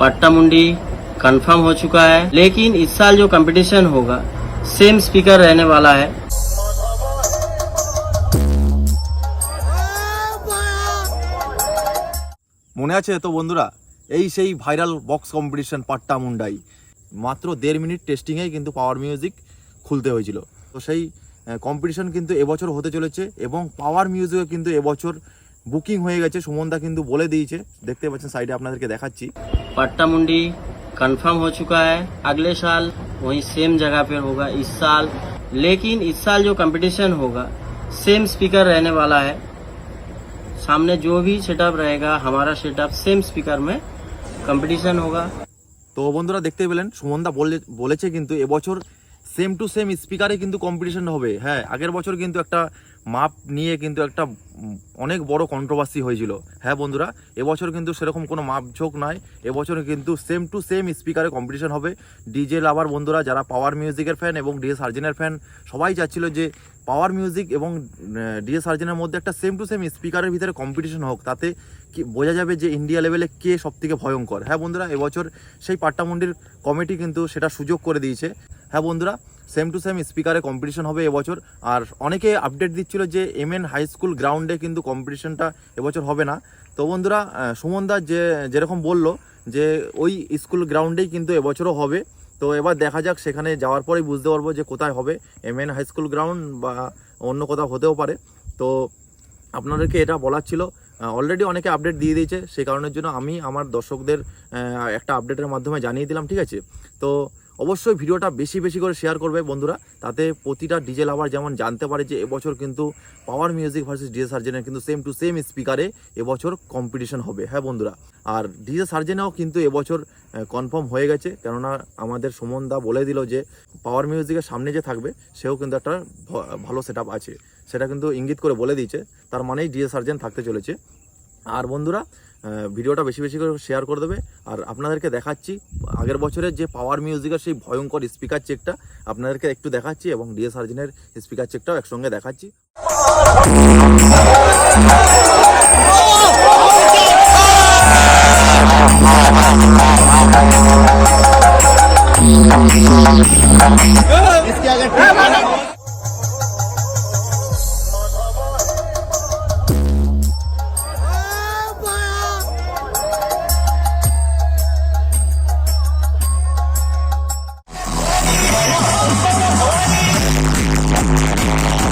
पट्टा मुंडी कंफर्म हो चुका है लेकिन इस साल जो कंपटीशन होगा सेम स्पीकर रहने वाला है মনে আছে তো বন্ধুরা এই সেই ভাইরাল বক্স কম্পিটিশন পাট্টা মুন্ডাই মাত্র দেড় মিনিট টেস্টিংয়েই কিন্তু পাওয়ার মিউজিক খুলতে হয়েছিল তো সেই কম্পিটিশন কিন্তু এবছর হতে চলেছে এবং পাওয়ার মিউজিকও কিন্তু এবছর বুকিং হয়ে গেছে সুমনদা কিন্তু বলে দিয়েছে দেখতে পাচ্ছেন সাইডে আপনাদেরকে দেখাচ্ছি पट्टा मुंडी कंफर्म हो चुका है अगले साल वही सेम जगह पे होगा इस साल लेकिन इस साल जो कंपटीशन होगा सेम स्पीकर रहने वाला है सामने जो भी सेटअप रहेगा हमारा सेटअप सेम स्पीकर में कंपटीशन होगा তো বন্ধুরা দেখতে পেলেন সুমনদা বলে বলেছে কিন্তু এবছর সেম টু সেম স্পিকারে কিন্তু কম্পিটিশন হবে। হ্যাঁ আগের বছর কিন্তু একটা মাপ নিয়ে কিন্তু একটা অনেক বড় কন্ট্রোভার্সি হয়েছিল। হ্যাঁ বন্ধুরা, এবছর কিন্তু সেরকম কোনো মাপঝোঁক নয় এবছর কিন্তু সেম টু সেম স্পিকারে কম্পিটিশন হবে। ডিজে লাভার বন্ধুরা, যারা পাওয়ার মিউজিকের ফ্যান এবং ডিএ সার্জেনের ফ্যান সবাই চাচ্ছিল যে পাওয়ার মিউজিক এবং ডিএস সার্জেনের মধ্যে একটা সেম টু সেম স্পিকারের ভিতরে কম্পিটিশন হোক। তাতে কি বোঝা যাবে যে ইন্ডিয়া লেভেলে কে সব থেকে ভয়ঙ্কর। হ্যাঁ বন্ধুরা, এবছর সেই পাট্টামুন্ডির কমিটি কিন্তু সেটা সুযোগ করে দিয়েছে। হ্যাঁ বন্ধুরা সেম টু সেম স্পিকারে কম্পিটিশন হবে এবছর। আর অনেকে আপডেট দিচ্ছিল যে এম এন হাই স্কুল গ্রাউন্ডে কিন্তু কম্পিটিশনটা এবছর হবে না। তো বন্ধুরা সুমনদা যে, যেরকম বলল যে ওই স্কুল গ্রাউন্ডেই কিন্তু এবছরও হবে। তো এবার দেখা যাক, সেখানে যাওয়ার পরেই বুঝতে পারব যে কোথায় হবে M N high school ground বা অন্য কোথাও হতেও পারে। তো আপনাদেরকে এটা বলার ছিল। অলরেডি অনেকে আপডেট দিয়ে দিয়েছে সেই কারণের জন্য আমি আমার দর্শকদের একটা আপডেটের মাধ্যমে জানিয়ে দিলাম, ঠিক আছে? তো অবশ্যই ভিডিওটা বেশি বেশি করে শেয়ার করবে বন্ধুরা। তাতে প্রতিটা ডিজে লাভার যেমন জানতে পারে যে এবছর কিন্তু পাওয়ার মিউজিক ভার্সেস ডিজে সার্জেনের কিন্তু সেম টু সেম স্পিকারে এবছর কম্পিটিশন হবে হ্যাঁ বন্ধুরা? আর ডিজে সার্জেনেও কিন্তু এবছর কনফার্ম হয়ে গেছে। কেননা আমাদের সুমন দা বলে দিল যে পাওয়ার মিউজিকের সামনে যে থাকবে, সেও কিন্তু একটা ভালো সেট আছে। সেটা কিন্তু ইঙ্গিত করে বলে দিয়েছে। তার মানেই ডিএ সার্জেন থাকতে চলেছে। আর বন্ধুরা ভিডিওটা বেশি বেশি করে শেয়ার করে দেবে। আর আপনাদেরকে দেখাচ্ছি, আগের বছরের যে পাওয়ার মিউজিকের সেই ভয়ঙ্কর স্পিকার চেকটা আপনাদেরকে একটু দেখাচ্ছি এবং ডিএস সার্জনের স্পিকার চেকটাও একসঙ্গে দেখাচ্ছি। Yeah.